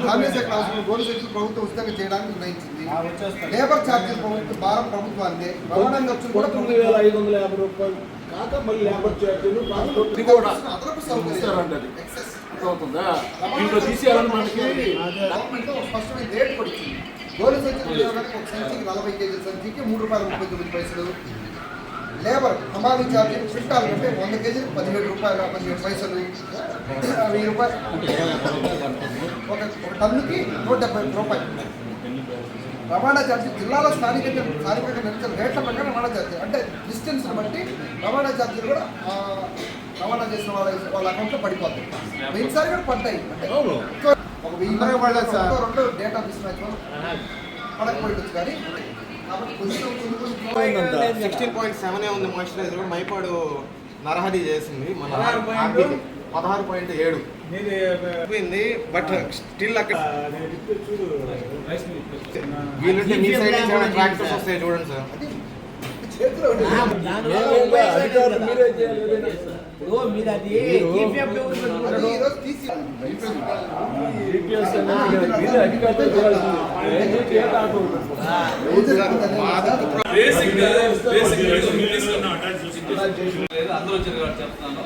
గ్రామీణ శాఖ అవసరం ప్రభుత్వం ఉచితంగా చేయడానికి నిర్ణయించింది. లేబర్ ఛార్జీలు ప్రభుత్వం భారం ప్రభుత్వాన్ని రవాణా ఖర్చులు కూడా పంతొమ్మిది వేల ఐదు వందల యాభై రూపాయలు కాక మళ్ళీ లేబర్ ఛార్జీలు అదనపు అది. ఎక్సెస్ అవుతుందా దీంట్లో తీసేయాలని మనకి స్పష్టమైన రేట్ పడుతుంది వినియోగానికి ఒక సంచికి నలభై కేజీల సంచికి మూడు రూపాయల ముప్పై తొమ్మిది పైసలు. లేబర్ హమాలీ ఛార్జీ క్వింటాల్ అంటే వంద కేజీలకు పదిహేడు రూపాయల పదిహేడు పైసలు. వెయ్యి రూపాయలు. ఒక టన్నుకి నూట డెబ్బై రూపాయలు. రవాణా ఛార్జీ జిల్లాలో స్థానిక స్థానికంగా రేట్ల ప్రకారం రవాణా ఛార్జీ అంటే డిస్టెన్స్ బట్టి రవాణా ఛార్జీలు కూడా రవాణా చేసిన వాళ్ళ వాళ్ళ అకౌంట్లో పడిపోతాయి. పోయినసారి కూడా పడ్డాయి. అంటే. ఒక వెయ్యి రెండో డేటా మిస్ మ్యాచ్ పడకపోయిండొచ్చు కానీ సిక్స్టీన్ పాయింట్ సెవెన్ ఉంది? మాయిశ్చరైజర్ కూడా మైపాడు నరహరి చేసింది. మన పదహారు పాయింట్ ఏడు. అయిపోయింది బట్ స్టిల్ అక్కడ వీళ్ళంటే మీ సైడ్ నుంచి ఏమైనా ట్రాక్టర్స్ వస్తాయి చూడండి సార్. అందరూ కాబట్టి చెప్తున్నాను.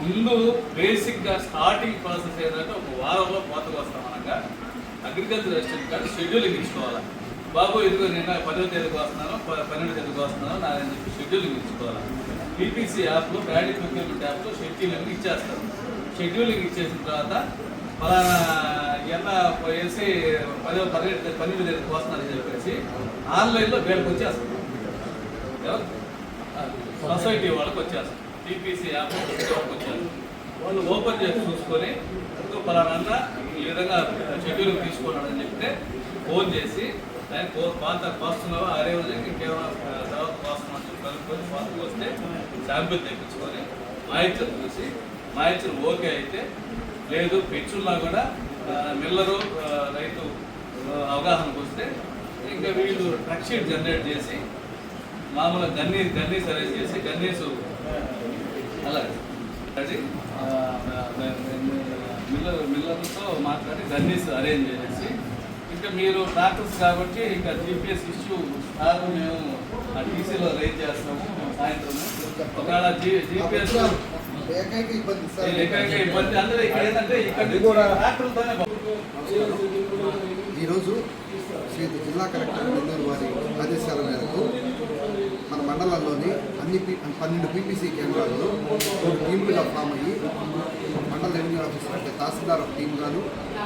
ముందు బేసిక్గా స్టార్టింగ్ ప్రాసెస్ ఏంటంటే ఒక వారంలో కోతకు వస్తాం అనగా. అగ్రికల్చర్ అసిస్టెంట్ కార్డు షెడ్యూలింగ్ ఇచ్చుకోవాలి బాబు ఇదిగో నిన్న పదవ తేదీకి వస్తున్నాను పన్నెండు తేదీకి వస్తున్నాను నా అని చెప్పి షెడ్యూలింగ్ ఇచ్చుకోవాలి పీపీసీ యాప్లో ప్యాడీ ప్రొక్యూర్మెంట్ యాప్లో షెడ్యూలింగ్ ఇచ్చేస్తారు. షెడ్యూలింగ్ ఇచ్చేసిన తర్వాత ఫలానా ఎంత వేసి పదో పదిహేడు పన్నెండు తేదీకి వస్తున్నారని చెప్పేసి ఆన్లైన్లో వీళ్ళకి వచ్చేస్తారు సొసైటీ వాళ్ళకి వచ్చేస్తారు టీపీసీ యాప్ వాళ్ళకి వచ్చారు వాళ్ళు ఓపెన్ చేసి చూసుకొని ఇంకో ఫలానా ఈ విధంగా షెడ్యూల్ తీసుకున్నాడని చెప్తే ఫోన్ చేసి ఆయన కో- పాత కోస్తున్నావా అరే రోజుకి కేవలం తర్వాత కోస్తున్నాం కలుపుకొని కనుక్కొని పాతకు వస్తే శాంపిల్ తెప్పించుకొని మాయిచర్ చూసి మాయిచర్ ఓకే అయితే లేదు పెంచున్నా కూడా మిల్లరు రైతు అవగాహనకు వస్తే ఇంకా వీళ్ళు ట్రక్ షీట్ జనరేట్ చేసి మామూలుగా గన్నీ గన్నీస్ అరేంజ్ చేసి గన్నీసు అలాగే అది, మిల్లర్ మిల్లర్తో మాట్లాడి గన్నీస్ అరేంజ్ చేసి ఇంకా మీరు డాక్టర్స్ కాబట్టి ఇంకా జీపీఎస్ ఇష్యూ సార్ మేము ఆ టీసీలో రేజ్ చేస్తాము సాయంత్రం ఒకవేళ జీపీఎస్ ఏకైక ఇబ్బంది సార్. ఏకైక ఇబ్బంది. అందరూ ఇక్కడ ఏంటంటే ఇక్కడ కూడా డాక్టర్లతోనే ఈరోజు శ్రీ జిల్లా కలెక్టర్ నెల్లూరు వారి ఆదేశాల మేరకు మన మండలంలోని అన్ని పన్నెండు పీపీసీ కేంద్రాల్లో మూడు టీములుగా ఫామ్ అయ్యి మండల రెవెన్యూ ఆఫీసర్ అంటే తహసీల్దార్ ఒక టీం గాను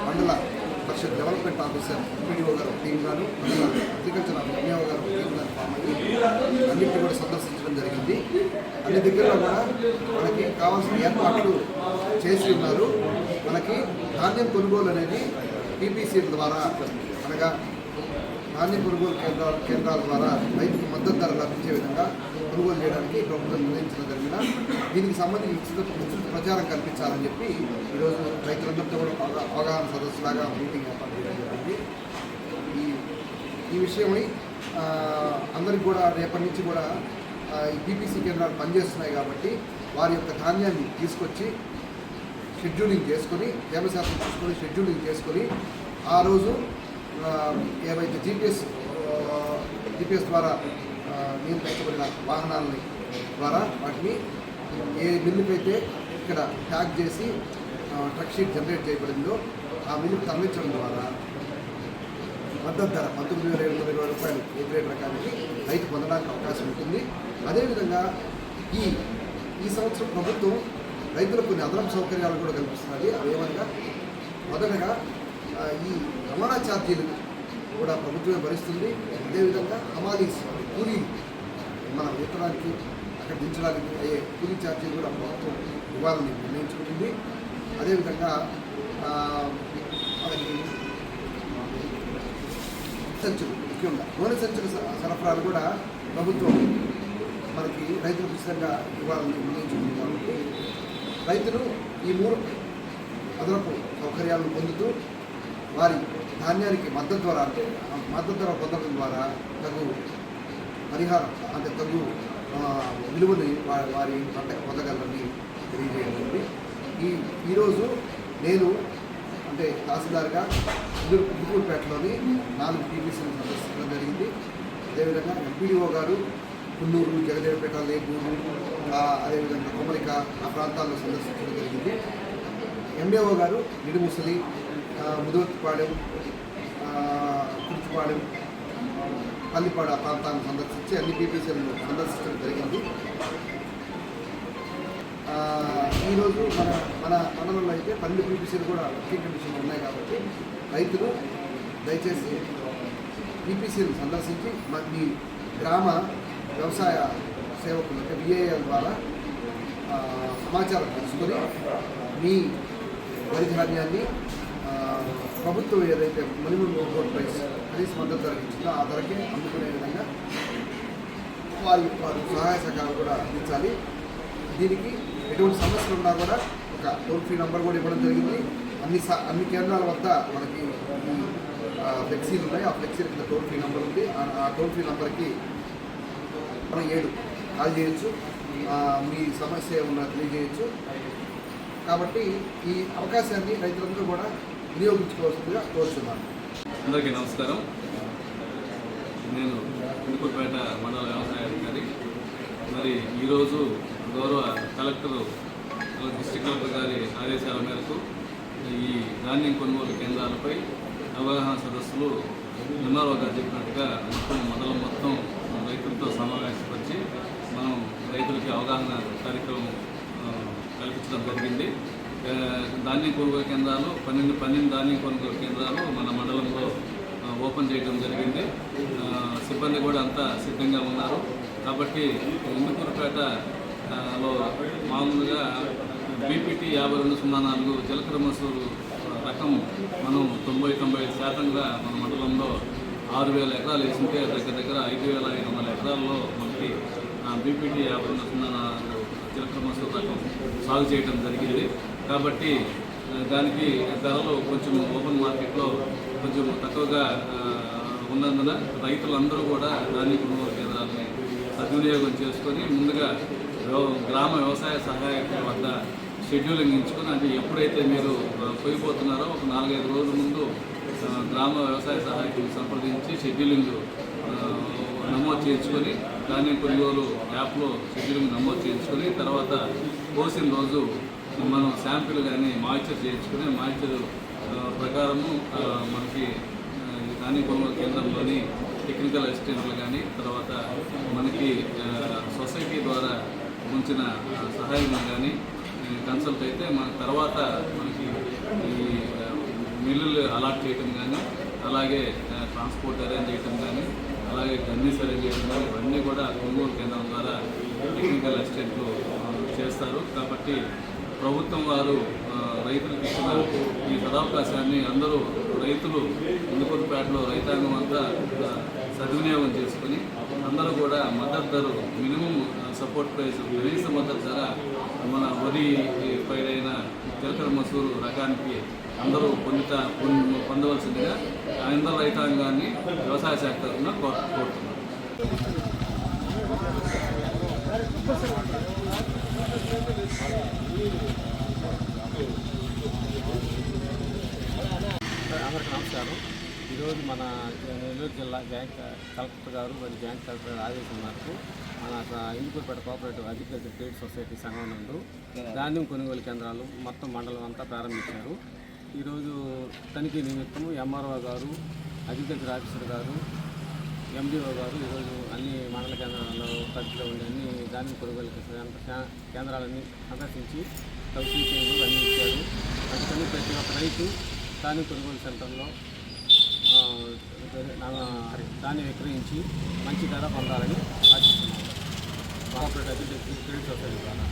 mandal parishad development officer MPDO గారు టీం గాను అగ్రికల్చర్ ఎంఏఓ గారు టీం గారు ఫామ్ అయ్యి అన్నింటినీ కూడా సందర్శించడం జరిగింది. అన్ని దగ్గరలో కూడా మనకి కావాల్సిన ఏర్పాట్లు చేసి ఉన్నారు. మనకి ధాన్యం కొనుగోలు అనేది పీపీసీల ద్వారా అనగా ధాన్యం కొనుగోలు కేంద్రాల కేంద్రాల ద్వారా రైతుకు మద్దతు ధర లభించే విధంగా కొనుగోలు చేయడానికి ప్రభుత్వం నిర్ణయించడం జరిగిన దీనికి సంబంధించి విస్తృత విస్తృత ప్రచారం కల్పించాలని చెప్పి ఈరోజు రైతులందరితో కూడా అవగాహన సదస్సులాగా మీటింగ్ ఏర్పాటు చేయడం జరిగింది. ఈ ఈ విషయమై అందరికి కూడా రేపటి నుంచి కూడా ఈ బీపీసీ కేంద్రాలు పనిచేస్తున్నాయి కాబట్టి వారి యొక్క ధాన్యాన్ని తీసుకొచ్చి షెడ్యూలింగ్ చేసుకొని తేమ శాతం చూసుకొని షెడ్యూలింగ్ చేసుకొని ఆ రోజు ఏవైతే జీపీఎస్ జీపీఎస్ ద్వారా నియంత్రించబడిన వాహనాలని ద్వారా వాటిని ఏ మిల్లుకైతే ఇక్కడ ట్యాగ్ చేసి ట్రక్ షీట్ జనరేట్ చేయబడిందో ఆ మిల్లుకు తరలించడం ద్వారా మద్దతు ధర పంతొమ్మిది వేల ఏడు వందల ఇరవై రూపాయలు ఏ గ్రేడ్ రకానికి రైతు పొందడానికి అవకాశం ఉంటుంది. అదేవిధంగా ఈ ఈ సంవత్సరం ప్రభుత్వం రైతులకు కొన్ని అదనపు సౌకర్యాలు కూడా కల్పిస్తున్నది. అదేవిధంగా మొదటగా ఈ రవాణా ఛార్జీలు కూడా ప్రభుత్వమే భరిస్తుంది. అదేవిధంగా హమాలీస్ కూలీలు మన విత్తనానికి అక్కడ దించడానికి అయ్యే కూలీ ఛార్జీ కూడా ప్రభుత్వం ఇవ్వాలని నిర్ణయించుకుంటుంది. అదేవిధంగా ఆ, మనకి సంచులు ముఖ్యంగా నూనె సంచుల సరఫరాలు కూడా ప్రభుత్వం మనకి రైతులకు ఉచితంగా ఇవ్వాలని నిర్ణయించుకుంది కాబట్టి రైతులు ఈ మూడు అదనపు సౌకర్యాలను పొందుతూ వారి ధాన్యానికి మద్దతు ద్వారా అంటే మద్దతు ధర పొందడం ద్వారా తగు పరిహారం అంటే తగు ఆ, విలువని వారి వారి పంటకు పొందగలరని తెలియజేయడం ఈ ఈరోజు నేను అంటే తహసీల్దార్గా ఇందుకూరుపేటలోని నాలుగు టీవీసీలు సందర్శించడం జరిగింది. అదేవిధంగా ఎంపీడీఓ గారు కున్నూరు జగదేవపేట లేగూరు అదేవిధంగా కొమరిక ఆ ప్రాంతాల్లో సందర్శించడం జరిగింది. ఎంఏఓ గారు నిడుముసలి ఆ, ముదువర్తిపాడెం ఆ, పల్లిపాడ ప్రాంతాన్ని ప్రాంతాలను సందర్శించి అన్ని బీపీసీలను సందర్శించడం జరిగింది. ఈరోజు మన మన మండలంలో అయితే పన్నెండు బీపీసీలు కూడా వర్కింగ్ కండిషన్లు ఉన్నాయి కాబట్టి రైతులు దయచేసి పీపీసీలు సందర్శించి మీ గ్రామ వ్యవసాయ సేవకులు అంటే విఏఎల్ ద్వారా సమాచారం తెలుసుకొని మీ వరి ధాన్యాన్ని ప్రభుత్వం ఏదైతే మినిమం రోడ్ ప్రైస్ కనీస మద్దతు ధర ఇచ్చిందో ఆ ధరకే అందుకునే విధంగా వారి వారు సహాయ సహకారాలు కూడా అందించాలి. దీనికి ఎటువంటి సమస్యలు ఉన్నా కూడా ఒక టోల్ ఫ్రీ నెంబర్ కూడా ఇవ్వడం జరిగింది. అన్ని స- అన్ని కేంద్రాల వద్ద మనకి ఫ్లెక్సీలు ఉన్నాయి. ఆ ఫ్లెక్సీల కింద టోల్ ఫ్రీ నెంబర్ ఉంది. ఆ- టోల్ ఫ్రీ నెంబర్కి మనం ఏడు కాల్ చేయొచ్చు. మీ సమస్య ఉన్న తెలియజేయచ్చు. కాబట్టి ఈ అవకాశాన్ని రైతులందరూ కూడా వినియోగించుకోవాల్సిందిగా కోరుతున్నాను అందరికీ నమస్కారం. నేను ఇందుకుపేట మండల వ్యవసాయ అధికారి. మరి ఈరోజు గౌరవ కలెక్టర్ డిస్టిక్ కలెక్టర్ గారి ఆదేశాల మేరకు ఈ ధాన్యం కొనుగోలు కేంద్రాలపై అవగాహన సదస్సులు ఎంఆర్ఓ గారు చెప్పినట్టుగా మొత్తం మండలం మొత్తం రైతులతో సమావేశపరిచి మనం రైతులకి అవగాహన కార్యక్రమం కల్పించడం జరిగింది. ధాన్యం కొనుగోలు కేంద్రాలు పన్నెండు పన్నెండు ధాన్యం కొనుగోలు కేంద్రాలు మన మండలంలో ఓపెన్ చేయడం జరిగింది. సిబ్బంది కూడా అంతా సిద్ధంగా ఉన్నారు. కాబట్టి ఇందుకూరుపేట మామూలుగా బీపీటీ యాభై రెండు సున్నా నాలుగు జలకర మసూరు రకం మనం తొంభై తొంభై ఐదు శాతంగా మన మండలంలో ఆరు వేల ఎకరాలు వేసింటే దగ్గర దగ్గర ఐదు వేల ఐదు వందల ఎకరాల్లో మనకి బీపీటీ యాభై రెండు సున్నా నాలుగు జలకర మసూరు రకం సాగు చేయడం జరిగింది. కాబట్టి దానికి ధరలు కొంచెం ఓపెన్ మార్కెట్లో కొంచెం తక్కువగా ఉన్నందున రైతులందరూ కూడా ధాన్య కొనుగోలు కేంద్రాలని సద్వినియోగం చేసుకొని ముందుగా గ్రామ వ్యవసాయ సహాయకుల వద్ద షెడ్యూలింగ్ ఇచ్చుకొని అంటే ఎప్పుడైతే మీరు పోయిపోతున్నారో ఒక నాలుగైదు రోజుల ముందు గ్రామ వ్యవసాయ సహాయకులు సంప్రదించి షెడ్యూలింగ్ నమోదు చేయించుకొని ధాన్యం కొనుగోలు యాప్లో షెడ్యూలింగ్ నమోదు చేయించుకొని తర్వాత కోసిన రోజు మనం శాంపిల్ కానీ మాయిశ్చర్ చేయించుకుని మాయిశ్చర్ ప్రకారము మనకి కానీ ఈ కేంద్రంలోని టెక్నికల్ అసిస్టెంట్లు కానీ తర్వాత మనకి సొసైటీ ద్వారా ఉంచిన సహాయం కానీ కన్సల్ట్ అయితే మన తర్వాత మనకి ఈ మిల్లులు అలాట్ చేయటం కానీ అలాగే ట్రాన్స్పోర్ట్ అరేంజ్ చేయటం కానీ అలాగే గన్నీస్ అరేంజ్ చేయడం కానీ ఇవన్నీ కూడా కొనుగోలు కేంద్రం ద్వారా టెక్నికల్ అసిస్టెంట్లు చేస్తారు. కాబట్టి ప్రభుత్వం వారు రైతులకు ఇచ్చిన ఈ సదావకాశాన్ని అందరూ రైతులు ముందుకొట్టుపేటలో రైతాంగం అంతా సద్వినియోగం చేసుకుని అందరూ కూడా మద్దతు ధర మినిమం సపోర్ట్ ప్రైస్ కనీస మద్దతు ధర మన వరి పైరైన జీలకర్ర మసూరు రకానికి అందరూ పొందుతా పొందవలసిందిగా అందరూ రైతాంగాన్ని వ్యవసాయ శాఖ తరఫున కోరుతున్నాం. అందరికీ నమస్కారం. ఈరోజు మన నెల్లూరు జిల్లా బ్యాంక్ కలెక్టర్ గారు మరియు బ్యాంక్ కలెక్టర్ ఆదేశం మేరకు మన Indukurpet cooperative agriculture trade society సంఘం నందు ధాన్యం కొనుగోలు కేంద్రాలు మొత్తం మండలం అంతా ప్రారంభించారు. ఈరోజు తనిఖీ నిమిత్తం ఎంఆర్ఓ గారు అగ్రికల్చర్ ఆఫీసర్ గారు ఎండిఓ గారు ఈరోజు అన్ని మండల కేంద్రాలలో పరిధిలో ఉండే అన్ని ధాన్యం కొనుగోలు కేంద్రాలన్నీ సందర్శించి సబ్సిడీలు అన్ని ఇచ్చారు అందుకని ప్రతి ఒక్క రైతు ధాన్యం కొనుగోలు సెంటర్లో దాన్ని విక్రయించి మంచి ధర పొందాలని ఆశిస్తున్నాను కోఆపరేటివ్ అభివృద్ధి క్రెడిట్ సొసైటీ ద్వారా.